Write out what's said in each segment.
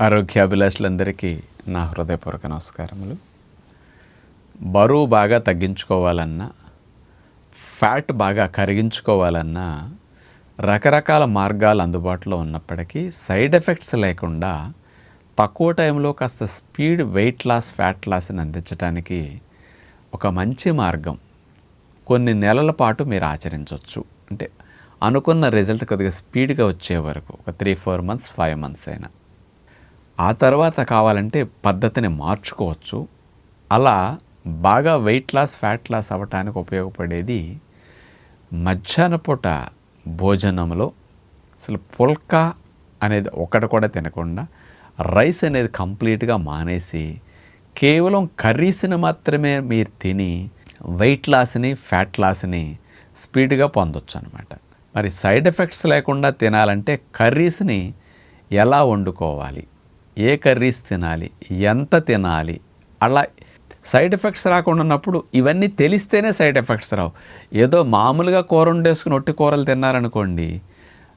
ఆరోగ్యాభిలాషులందరికీ నా హృదయపూర్వక నమస్కారములు. బరువు బాగా తగ్గించుకోవాలన్నా ఫ్యాట్ బాగా కరిగించుకోవాలన్నా రకరకాల మార్గాలు అందుబాటులో ఉన్నప్పటికీ సైడ్ ఎఫెక్ట్స్ లేకుండా తక్కువ టైంలో కాస్త స్పీడ్ వెయిట్ లాస్ ఫ్యాట్ లాస్ని అందించడానికి ఒక మంచి మార్గం. కొన్ని నెలల పాటు మీరు ఆచరించవచ్చు అంటే అనుకున్న రిజల్ట్ కొద్దిగా స్పీడ్గా వచ్చే వరకు ఒక three four months five months అయినా. ఆ తర్వాత కావాలంటే పద్ధతిని మార్చుకోవచ్చు. అలా బాగా వెయిట్ లాస్ ఫ్యాట్ లాస్ అవ్వటానికి ఉపయోగపడేది మధ్యాహ్న పూట భోజనంలో అసలు పుల్కా అనేది ఒకటి కూడా తినకుండా రైస్ అనేది కంప్లీట్గా మానేసి కేవలం కర్రీస్ని మాత్రమే మీరు తిని వెయిట్ లాస్ని ఫ్యాట్ లాస్ని స్పీడ్గా పొందొచ్చు అనమాట మరి సైడ్ ఎఫెక్ట్స్ లేకుండా తినాలంటే కర్రీస్ని ఎలా వండుకోవాలి? ఏ కర్రీస్ తినాలి ఎంత తినాలి అలా సైడ్ ఎఫెక్ట్స్ రాకుండా ఉన్నప్పుడు ఇవన్నీ తెలిస్తేనే సైడ్ ఎఫెక్ట్స్ రావు. ఏదో మామూలుగా కూర వండేసుకుని ఒట్టి కూరలు తిన్నారనుకోండి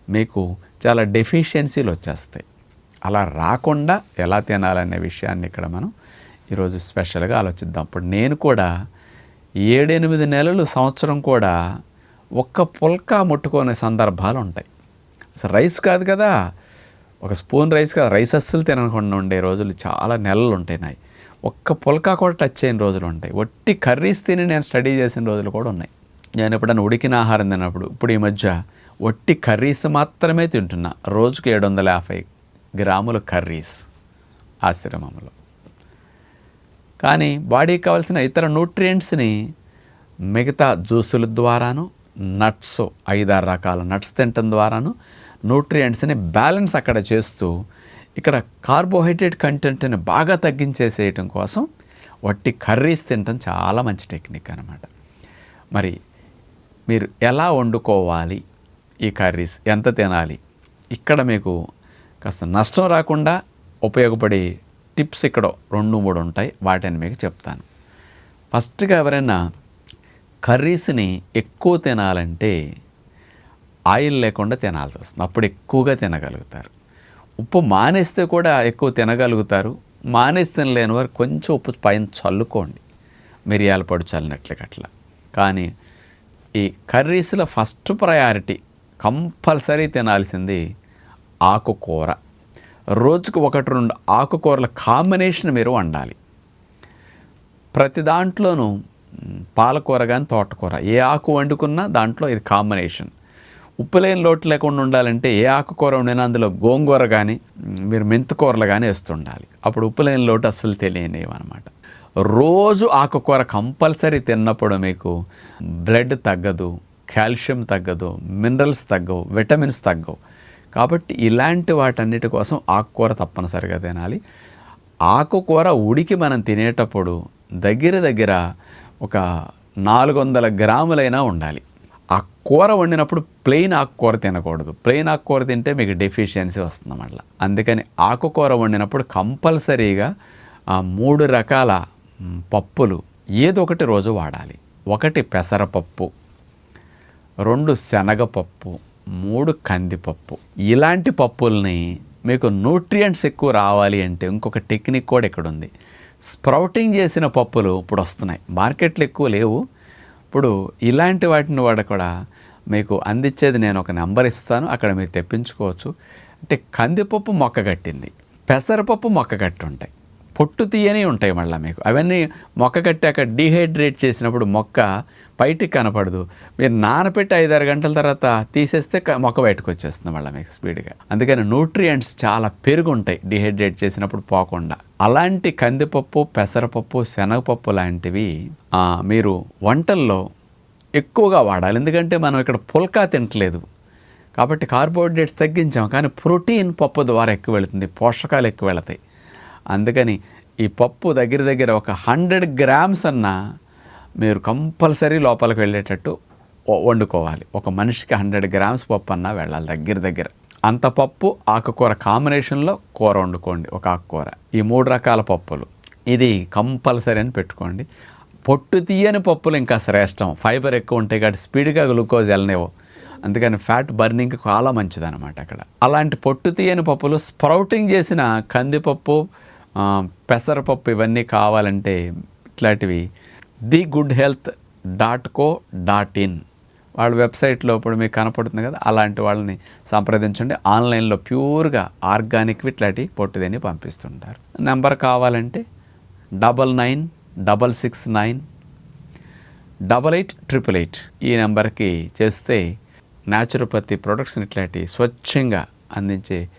మీకు చాలా డెఫిషియన్సీలు వచ్చేస్తాయి. అలా రాకుండా ఎలా తినాలనే విషయాన్ని ఇక్కడ మనం ఈరోజు స్పెషల్గా ఆలోచిద్దాం. ఇప్పుడు నేను కూడా ఏడెనిమిది నెలలు సంవత్సరం కూడా ఒక్క పుల్కా ముట్టుకునే సందర్భాలు ఉంటాయి. అసలు రైస్ కాదు కదా ఒక స్పూన్ రైస్ కాదు రైస్ అస్సలు తినకుండా ఉండే రోజులు చాలా నెలలు ఉంటాయి నాయి ఒక్క పుల్కా కూడా టచ్ అయిన రోజులు ఉంటాయి. ఒట్టి కర్రీస్ తిని నేను స్టడీ చేసిన రోజులు కూడా ఉన్నాయి. నేను ఎప్పుడైనా ఉడికిన ఆహారం తిన్నప్పుడు ఇప్పుడు ఈ మధ్య ఒట్టి కర్రీస్ మాత్రమే తింటున్నా. రోజుకు ఏడు వందల యాభై గ్రాముల కర్రీస్ ఆశ్రమంలో. కానీ బాడీకి కావాల్సిన ఇతర న్యూట్రియంట్స్ని మిగతా జ్యూసుల ద్వారాను నట్స్ ఐదారు రకాల నట్స్ తినటం ద్వారాను న్యూట్రియంట్స్ని బ్యాలెన్స్ అక్కడ చేస్తూ ఇక్కడ కార్బోహైడ్రేట్ కంటెంట్ని బాగా తగ్గించేసేయటం కోసం వట్టి కర్రీస్ తినటం చాలా మంచి టెక్నిక్ అనమాట మరి మీరు ఎలా వండుకోవాలి ఈ కర్రీస్ ఎంత తినాలి? ఇక్కడ మీకు కాస్త నష్టం రాకుండా ఉపయోగపడే టిప్స్ ఇక్కడ రెండు మూడు ఉంటాయి. వాటిని మీకు చెప్తాను. ఫస్ట్గా ఎవరైనా కర్రీస్ని ఎక్కువ తినాలంటే ఆయిల్ లేకుండా తినాల్సి వస్తుంది. అప్పుడు ఎక్కువగా తినగలుగుతారు. ఉప్పు మానేస్తే కూడా ఎక్కువ తినగలుగుతారు. మానేసి తినలేని వారు కొంచెం ఉప్పు పైన చల్లుకోండి. మిరియాల పొడి చల్లినట్లుగా అట్లా కానీ ఈ కర్రీస్లో ఫస్ట్ ప్రయారిటీ కంపల్సరీ తినాల్సింది ఆకుకూర. రోజుకు ఒకటి రెండు ఆకుకూరల కాంబినేషన్ మీరు వండాలి. ప్రతి దాంట్లోనూ పాలకూర కానీ తోటకూర ఏ ఆకు వండుకున్నా దాంట్లో ఇది కాంబినేషన్. ఉప్పు లేని లోటు లేకుండా ఉండాలంటే ఏ ఆకుకూర వండినా అందులో గోంగూర కానీ మీరు మెంతుకూరలు కానీ వేస్తుండాలి. అప్పుడు ఉప్పు లేని లోటు అస్సలు తెలియనివి అనమాట రోజు ఆకుకూర కంపల్సరీ తిన్నప్పుడు మీకు బ్లడ్ తగ్గదు కాల్షియం తగ్గదు మినరల్స్ తగ్గవు విటమిన్స్ తగ్గవు. కాబట్టి ఇలాంటి వాటన్నిటి కోసం ఆకుకూర తప్పనిసరిగా తినాలి. ఆకుకూర ఉడికి మనం తినేటప్పుడు దగ్గర దగ్గర ఒక నాలుగు వందల గ్రాములైనా ఉండాలి. కూర వండినప్పుడు ప్లెయిన్ ఆకుకూర తినకూడదు. ప్లెయిన్ ఆకుకూర తింటే మీకు డెఫిషియన్సీ వస్తుంది మళ్ళీ. అందుకని ఆకుకూర వండినప్పుడు కంపల్సరీగా ఆ మూడు రకాల పప్పులు ఏదో ఒకటి రోజు వాడాలి. ఒకటి పెసరపప్పు రెండు శనగపప్పు మూడు కందిపప్పు. ఇలాంటి పప్పుల్ని మీకు న్యూట్రియంట్స్ ఎక్కువ రావాలి అంటే ఇంకొక టెక్నిక్ కూడా ఇక్కడ ఉంది స్ప్రౌటింగ్ చేసిన పప్పులు ఇప్పుడు వస్తున్నాయి. మార్కెట్లు ఎక్కువ లేవు. ఇప్పుడు ఇలాంటి వాటిని వాడు కూడా మీకు అందించేది నేను ఒక నెంబర్ ఇస్తాను అక్కడ మీరు తెప్పించుకోవచ్చు. అంటే కందిపప్పు మొక్క కట్టింది పెసరపప్పు మొక్క కట్టి ఉంటాయి పొట్టు తీయనే ఉంటాయి మళ్ళీ మీకు. అవన్నీ మొక్క కట్టాక డీహైడ్రేట్ చేసినప్పుడు మొక్క బయటికి కనపడదు. మీరు నానపెట్టి ఐదారు గంటల తర్వాత తీసేస్తే క- మొక్క బయటకు వచ్చేస్తుంది మళ్ళీ మీకు స్పీడ్గా. అందుకని న్యూట్రియంట్స్ చాలా పెరుగు ఉంటాయి డీహైడ్రేట్ చేసినప్పుడు పోకుండా. అలాంటి కందిపప్పు పెసరపప్పు శనగపప్పు లాంటివి మీరు వంటల్లో ఎక్కువగా వాడాలి. ఎందుకంటే మనం ఇక్కడ పుల్కా తింటలేదు. కాబట్టి కార్బోహైడ్రేట్స్ తగ్గించాం. కానీ ప్రోటీన్ పప్పు ద్వారా ఎక్కువ వెళుతుంది. పోషకాలు ఎక్కువ వెళతాయి. అందుకని ఈ పప్పు దగ్గర దగ్గర ఒక హండ్రెడ్ గ్రామ్స్ అన్నా మీరు కంపల్సరీ లోపలికి వెళ్ళేటట్టు వండుకోవాలి. ఒక మనిషికి హండ్రెడ్ గ్రామ్స్ పప్పు అన్నా వెళ్ళాలి దగ్గర దగ్గర. అంత పప్పు ఆకుకూర కాంబినేషన్లో కూర వండుకోండి ఒక ఆకుకూర. ఈ మూడు రకాల పప్పులు. ఇది కంపల్సరీ అని పెట్టుకోండి. పొట్టు తీయని పప్పులు ఇంకా శ్రేష్టం. ఫైబర్ ఎక్కువ ఉంటాయి కాబట్టి స్పీడ్గా గ్లూకోజ్ వెళ్ళనివ్వు. అందుకని ఫ్యాట్ బర్నింగ్ చాలా మంచిదన్నమాట అక్కడ. అలాంటి పొట్టు తీయని పప్పులు స్ప్రౌటింగ్ చేసిన కందిపప్పు పెసరపప్పు ఇవన్నీ కావాలంటే ఇట్లాంటివి. The good health dot co dot in. వాళ్ళ వెబ్సైట్లో ఇప్పుడు మీకు కనపడుతుంది కదా అలాంటి వాళ్ళని సంప్రదించండి. ఆన్లైన్లో ప్యూర్గా ఆర్గానిక్ ఇట్లాంటి పొట్టుదని పంపిస్తుంటారు. నెంబర్ కావాలంటే double nine double six nine double eight triple eight ఈ నెంబర్కి చేస్తే న్యాచురోపతి ప్రొడక్ట్స్ని ఇట్లాంటి స్వచ్ఛంగా అందించే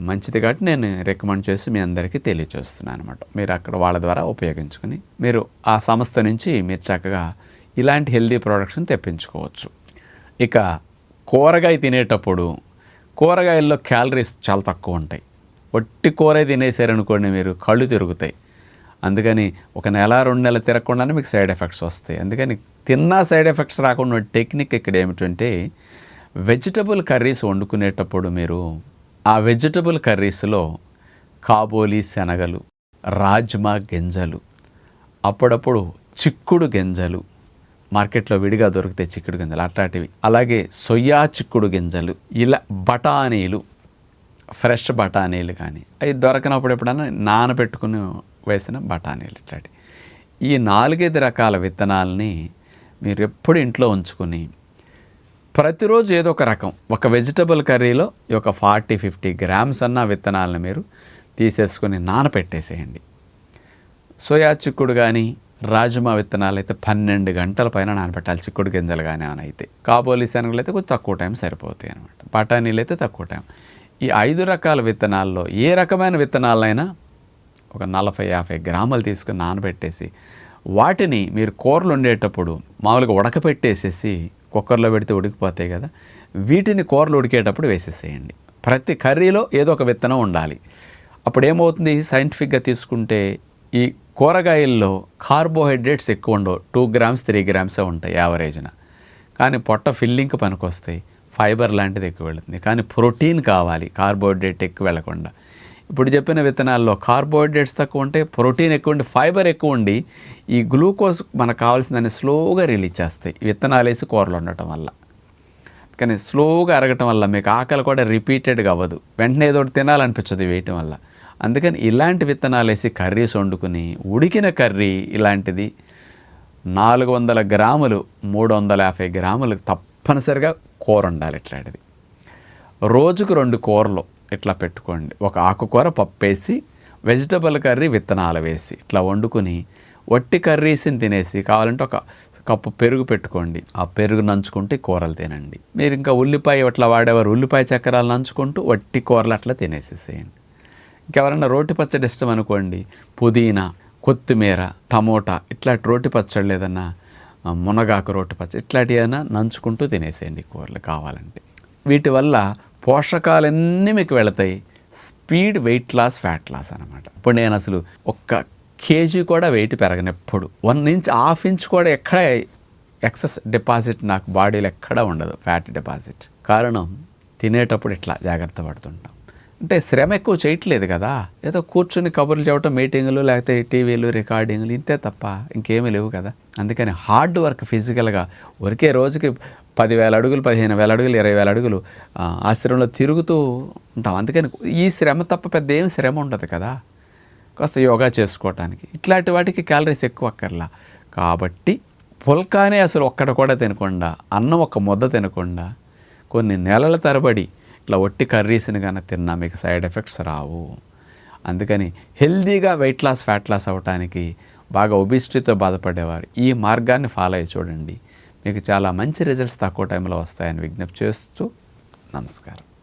మంచిది కాబట్టి నేను రికమెండ్ చేసి మీ అందరికీ తెలియచేస్తున్నాను అనమాట మీరు అక్కడ వాళ్ళ ద్వారా ఉపయోగించుకొని మీరు ఆ సంస్థ నుంచి మీరు చక్కగా ఇలాంటి హెల్దీ ప్రోడక్ట్స్ని తెప్పించుకోవచ్చు. ఇక కూరగాయ తినేటప్పుడు కూరగాయల్లో క్యాలరీస్ చాలా తక్కువ ఉంటాయి. ఒట్టి కూర తినేసారనుకోండి మీరు కళ్ళు తిరుగుతాయి. అందుకని ఒక నెల రెండు నెలలు తిరగకుండానే మీకు సైడ్ ఎఫెక్ట్స్ వస్తాయి. అందుకని తిన్నా సైడ్ ఎఫెక్ట్స్ రాకుండా టెక్నిక్ ఇక్కడ ఏమిటంటే వెజిటబుల్ కర్రీస్ వండుకునేటప్పుడు మీరు ఆ వెజిటబుల్ కర్రీస్లో కాబోలి శనగలు రాజ్మా గింజలు అప్పుడప్పుడు చిక్కుడు గింజలు మార్కెట్లో విడిగా దొరికితే చిక్కుడు గింజలు అట్లాంటివి. అలాగే సొయ్యా చిక్కుడు గింజలు ఇలా బఠానీలు ఫ్రెష్ బఠానీలు కానీ అవి దొరకనప్పుడు ఎప్పుడైనా నానబెట్టుకుని వేసిన బఠానీలు ఇట్లాంటి ఈ నాలుగైదు రకాల విత్తనాలని మీరు ఎప్పుడు ఇంట్లో ఉంచుకుని ప్రతిరోజు ఏదో ఒక రకం. ఒక వెజిటబుల్ కర్రీలో ఈ ఒక ఫార్టీ ఫిఫ్టీ గ్రామ్స్ అన్న విత్తనాలను మీరు తీసేసుకొని నానపెట్టేసేయండి. సోయా చిక్కుడు కానీ రాజమా విత్తనాలు అయితే పన్నెండు గంటల పైన నానబెట్టాలి చిక్కుడు గింజలు కానీ అని అయితే. కాబోలి శనగలు అయితే కొంచెం తక్కువ టైం సరిపోతాయి అనమాట బఠానీలు అయితే తక్కువ టైం. ఈ ఐదు రకాల విత్తనాల్లో ఏ రకమైన విత్తనాలైనా ఒక నలభై యాభై గ్రాములు తీసుకుని నానబెట్టేసి వాటిని మీరు కూరలు వండేటప్పుడు మామూలుగా ఉడకపెట్టేసేసి కుక్కర్లో పెడితే ఉడికిపోతాయి కదా. వీటిని కూరలు ఉడికేటప్పుడు వేసేసేయండి. ప్రతి కర్రీలో ఏదో ఒక విత్తనం ఉండాలి. అప్పుడు ఏమవుతుంది సైంటిఫిక్గా తీసుకుంటే ఈ కూరగాయల్లో కార్బోహైడ్రేట్స్ ఎక్కువ ఉండవు. టూ గ్రామ్స్ త్రీ గ్రామ్సే ఉంటాయి యావరేజ్న. కానీ పొట్ట ఫిల్లింగ్కి పనికొస్తాయి. ఫైబర్ లాంటిది ఎక్కువ వెళుతుంది. కానీ ప్రోటీన్ కావాలి. కార్బోహైడ్రేట్ ఎక్కువ వెళ్ళకుండా ఇప్పుడు చెప్పిన విత్తనాల్లో కార్బోహైడ్రేట్స్ తక్కువ ఉంటే ప్రోటీన్ ఎక్కువ ఉండి ఫైబర్ ఎక్కువ ఉండి ఈ గ్లూకోజ్ మనకు కావాల్సిందని స్లోగా రిలీజ్ చేస్తాయి. విత్తనాలు వేసి కూరలు ఉండటం వల్ల. కానీ స్లోగా అరగటం వల్ల మీకు ఆకలి కూడా రిపీటెడ్గా అవ్వదు. వెంటనే ఏదో ఒకటి తినాలనిపించదు వేయటం వల్ల. అందుకని ఇలాంటి విత్తనాలు వేసి కర్రీస్ వండుకుని ఉడికిన కర్రీ ఇలాంటిది నాలుగు వందల గ్రాములు మూడు వందల యాభై గ్రాములు తప్పనిసరిగా కూర ఉండాలి ఇట్లాంటిది. రోజుకు రెండు కూరలు ఇట్లా పెట్టుకోండి. ఒక ఆకుకూర పప్పేసి వెజిటబుల్ కర్రీ విత్తనాలు వేసి ఇట్లా వండుకుని వట్టి కర్రీస్ని తినేసి కావాలంటే ఒక కప్పు పెరుగు పెట్టుకోండి. ఆ పెరుగు నంచుకుంటే కూరలు తినండి. మీరు ఇంకా ఉల్లిపాయ ఇట్లా వాడేవారు? ఉల్లిపాయ చక్రాలు నంచుకుంటూ వట్టి కూరలు అట్లా తినేసేసేయండి. ఇంకెవరన్నా రోటి పచ్చడి ఇష్టం అనుకోండి. పుదీనా కొత్తిమీర టమోటా ఇట్లాంటి రోటి పచ్చడి లేదన్నా మునగాకు రోటి పచ్చడి ఇట్లాంటివి ఏదైనా నంచుకుంటూ తినేసేయండి కూరలు కావాలంటే. వీటి వల్ల పోషకాలన్నీ మీకు వెళతాయి. Speed weight loss fat loss అనమాట ఇప్పుడు నేను అసలు ఒక్క కేజీ కూడా వెయిట్ పెరగను ఎప్పుడు వన్ ఇంచ్ హాఫ్ ఇంచ్ కూడా ఎక్కడ ఎక్సెస్ డిపాజిట్ నాకు బాడీలో ఎక్కడ ఉండదు ఫ్యాట్ డిపాజిట్. కారణం తినేటప్పుడు ఇట్లా జాగ్రత్త పడుతుంటాం. అంటే శ్రమ ఎక్కువ చేయట్లేదు కదా. ఏదో కూర్చుని కబుర్లు చెప్పడం మీటింగులు లేకపోతే టీవీలు రికార్డింగ్లు ఇంతే తప్ప ఇంకేమీ లేవు కదా. అందుకని హార్డ్ వర్క్ ఫిజికల్గా ఒరికే రోజుకి పదివేల అడుగులు పదిహేను వేల అడుగులు ఇరవై వేల అడుగులు ఆ, ఆశ్రమంలో తిరుగుతూ ఉంటాం. అందుకని ఈ శ్రమ తప్ప పెద్ద ఏం శ్రమ ఉండదు కదా. కాస్త యోగా చేసుకోవటానికి. ఇట్లాంటి వాటికి క్యాలరీస్ ఎక్కువ అక్కర్లా. కాబట్టి పుల్కానే అసలు ఒక్కడ కూడా తినకుండా అన్నం ఒక ముద్ద తినకుండా కొన్ని నెలల తరబడి ఇట్లా ఒట్టి కర్రీస్ని కానీ తిన్నా మీకు సైడ్ ఎఫెక్ట్స్ రావు. అందుకని హెల్దీగా వెయిట్ లాస్ ఫ్యాట్ లాస్ అవ్వటానికి బాగా ఒబిస్టీతో బాధపడేవారు. ఈ మార్గాన్ని ఫాలో అయ్యి చూడండి. మీకు చాలా మంచి రిజల్ట్స్ తక్కువ టైంలో వస్తాయని విజ్ఞప్తి చేస్తూ నమస్కారం.